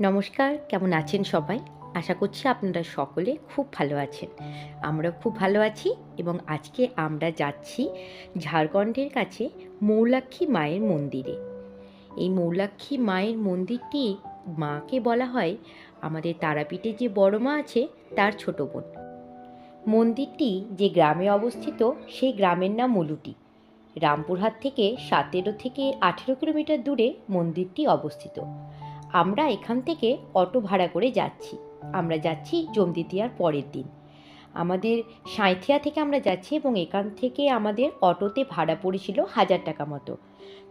নমস্কার, কেমন আছেন সবাই? আশা করছি আপনারা সকলে খুব ভালো আছেন। আমরা খুব ভালো আছি এবং আজকে আমরা যাচ্ছি ঝাড়খণ্ডের কাছে মৌলাক্ষী মায়ের মন্দিরে। এই মৌলাক্ষী মায়ের মন্দিরটি মাকে বলা হয়, আমাদের তারাপীঠে যে বড় মা আছে, তার ছোট বোন। মন্দিরটি যে গ্রামে অবস্থিত, সেই গ্রামের নাম মলুটি। রামপুরহাট থেকে সতেরো থেকে আঠেরো কিলোমিটার দূরে মন্দিরটি অবস্থিত। আমরা এখান থেকে অটো ভাড়া করে যাচ্ছি। আমরা যাচ্ছি জমদিতিয়ার পরের দিন। আমাদের সাঁইথিয়া থেকে আমরা যাচ্ছি এবং এখান থেকে আমাদের অটোতে ভাড়া পড়েছিল হাজার টাকা মতো।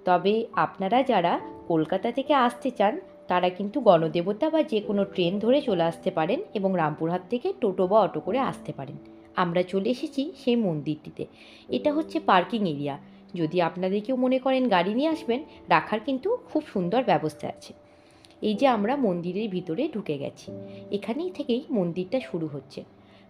তবে আপনারা যারা কলকাতা থেকে আসতে চান, তারা কিন্তু গণদেবতা বা যে কোনো ট্রেন ধরে চলে আসতে পারেন এবং রামপুরহাট থেকে টোটো বা অটো করে আসতে পারেন। আমরা চলে এসেছি সেই মন্দিরটিতে। এটা হচ্ছে পার্কিং এরিয়া। যদি আপনাদের কেউ মনে করেন গাড়ি নিয়ে আসবেন, রাখার কিন্তু খুব সুন্দর ব্যবস্থা আছে। এই যে আমরা মন্দিরের ভিতরে ঢুকে গেছি। এখানেই থেকেই মন্দিরটা শুরু হচ্ছে।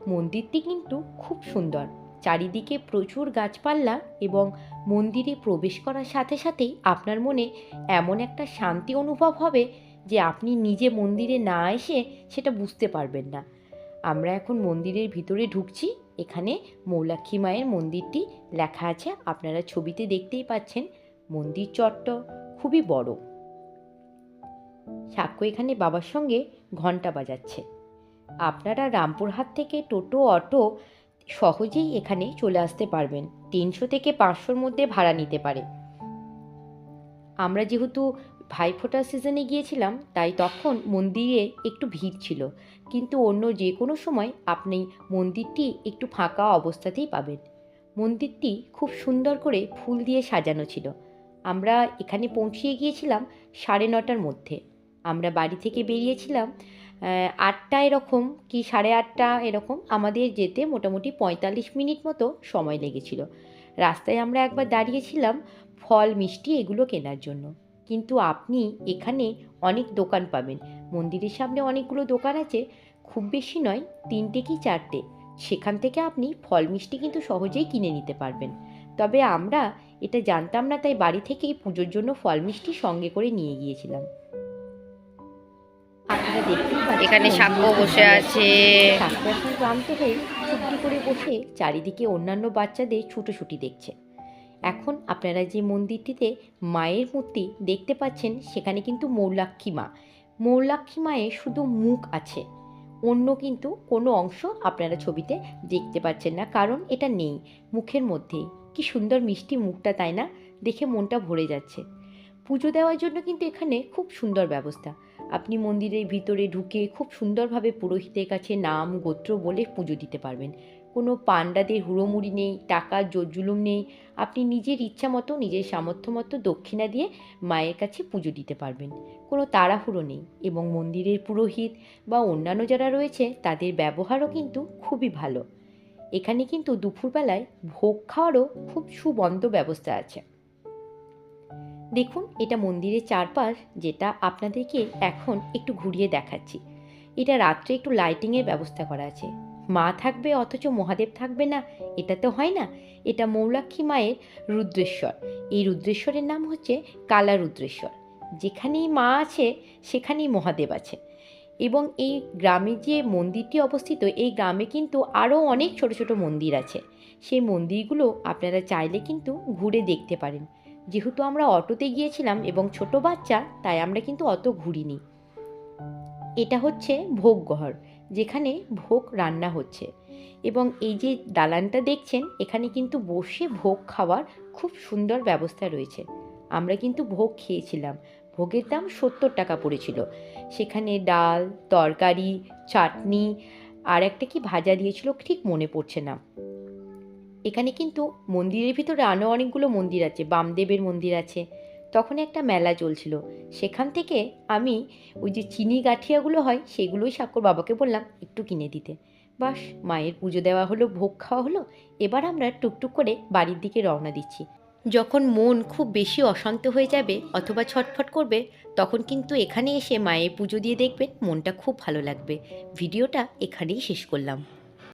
মন্দিরটি কিন্তু খুব সুন্দর। চারিদিকে প্রচুর গাছপালা এবং মন্দিরে প্রবেশ করার সাথে সাথেই আপনার মনে এমন একটা শান্তি অনুভব হবে যে আপনি নিজে মন্দিরে না এসে সেটা বুঝতে পারবেন না। আমরা এখন মন্দিরের ভিতরে ঢুকছি। এখানে মৌলাক্ষী মায়ের মন্দিরটি লেখা আছে। আপনারা ছবিতে দেখতেই পাচ্ছেন মন্দির চট্ট খুবই বড়। সাক্ষ্য এখানে বাবার সঙ্গে ঘণ্টা বাজাচ্ছে। আপনারা রামপুরহাট থেকে টোটো, অটো সহজেই এখানে চলে আসতে পারবেন। তিনশো থেকে পাঁচশোর মধ্যে ভাড়া নিতে পারে। আমরা যেহেতু ভাইফোঁটার সিজনে গিয়েছিলাম, তাই তখন মন্দিরে একটু ভিড় ছিল। কিন্তু অন্য যে কোনো সময় আপনি মন্দিরটি একটু ফাঁকা অবস্থাতেই পাবেন। মন্দিরটি খুব সুন্দর করে ফুল দিয়ে সাজানো ছিল। আমরা এখানে পৌঁছিয়ে গিয়েছিলাম সাড়ে নটার মধ্যে। আমরা বাড়ি থেকে বেরিয়েছিলাম আটটা এরকম কি সাড়ে আটটা এরকম আমাদের যেতে মোটামুটি পঁয়তাল্লিশ মিনিট মতো সময় লেগেছিল। রাস্তায় আমরা একবার দাঁড়িয়েছিলাম ফল, মিষ্টি এগুলো কেনার জন্য। কিন্তু আপনি এখানে অনেক দোকান পাবেন। মন্দিরের সামনে অনেকগুলো দোকান আছে, খুব বেশি নয়, তিনটে কি চারটে। সেখান থেকে আপনি ফল, মিষ্টি কিন্তু সহজেই কিনে নিতে পারবেন। তবে আমরা এটা জানতাম না, তাই বাড়ি থেকেই পুজোর জন্য ফল, মিষ্টি সঙ্গে করে নিয়ে গিয়েছিলাম। এখানে সাক্ষ্য বসে আছে। সাক্ষ্য এখন ক্লান্ত হয়ে চুপটি করে বসে চারিদিকে অন্যান্য বাচ্চাদের ছুটোছুটি দেখছে। এখন আপনারা যে মন্দিরটিতে মায়ের মূর্তি দেখতে পাচ্ছেন সেখানে কিন্তু মৌলাক্ষী মা। মৌলাক্ষী মায়ের শুধু মুখ আছে অন্য কিন্তু কোনো অংশ আপনারা ছবিতে দেখতে পাচ্ছেন না কারণ এটা নেই মুখের মধ্যেই কি সুন্দর মিষ্টি মুখটা তাই না? দেখে মনটা ভরে যাচ্ছে। পুজো দেওয়ার জন্য কিন্তু এখানে খুব সুন্দর ব্যবস্থা। আপনি মন্দিরের ভিতরে ঢুকে খুব সুন্দরভাবে পুরোহিতের কাছে নাম, গোত্র বলে পুজো দিতে পারবেন। কোনো পাণ্ডাদের হুড়োমুড়ি নেই, টাকা, জোরজুলুম নেই। আপনি নিজের ইচ্ছা মতো, নিজের সামর্থ্য মতো দক্ষিণা দিয়ে মায়ের কাছে পুজো দিতে পারবেন। কোনো তাড়াহুড়ো নেই এবং মন্দিরের পুরোহিত বা অন্যান্য যারা রয়েছে, তাদের ব্যবহারও কিন্তু খুবই ভালো। এখানে কিন্তু দুপুরবেলায় ভোগ খাওয়ারও খুব সুবন্ধ ব্যবস্থা আছে। দেখুন, এটা মন্দিরের চারপাশ যেটা আপনাদেরকে এখন একটু ঘুরিয়ে দেখাচ্ছি। এটা রাত্রে একটু লাইটিংয়ের ব্যবস্থা করা আছে। মা থাকবে, অথচ মহাদেব থাকবে না, এটা তো হয় না। এটা মৌলাক্ষী মায়ের রুদ্রেশ্বর। এই রুদ্রেশ্বরের নাম হচ্ছে কালা রুদ্রেশ্বর যেখানেই মা আছে, সেখানেই মহাদেব আছে। এবং এই গ্রামে যে মন্দিরটি অবস্থিত, এই গ্রামে কিন্তু আরও অনেক ছোট ছোট মন্দির আছে। সেই মন্দিরগুলো আপনারা চাইলে কিন্তু ঘুরে দেখতে পারেন। যেহেতু আমরা অটোতে গিয়েছিলাম এবং ছোট বাচ্চা, তাই আমরা কিন্তু অত ঘুরিনি। এটা হচ্ছে ভোগঘর যেখানে ভোগ রান্না হচ্ছে। এবং এই যে দালানটা দেখছেন, এখানে কিন্তু বসে ভোগ খাওয়ার খুব সুন্দর ব্যবস্থা রয়েছে। আমরা কিন্তু ভোগ খেয়েছিলাম। ভোগের দাম সত্তর টাকা পড়েছিল। সেখানে ডাল, তরকারি, চাটনি, আর একটা কি ভাজা দিয়েছিল ঠিক মনে পড়ছে না। এখানে কিন্তু মন্দিরের ভিতরে আরও অনেকগুলো মন্দির আছে, বামদেবের মন্দির আছে। তখন একটা মেলা চলছিল। সেখান থেকে আমি ওই যে চিনি গাঠিয়াগুলো হয়, সেগুলোই সাক্ষর বাবাকে বললাম, একটু কিনে দিতে। বাস, মায়ের পুজো দেওয়া হলো, ভোগ খাওয়া হলো। এবার আমরা টুকটুক করে বাড়ির দিকে রওনা দিচ্ছি। যখন মন খুব বেশি অশান্ত হয়ে যাবে অথবা ছটফট করবে, তখন কিন্তু এখানে এসে মায়ের পুজো দিয়ে দেখবেন মনটা খুব ভালো লাগবে। ভিডিওটা এখানেই শেষ করলাম।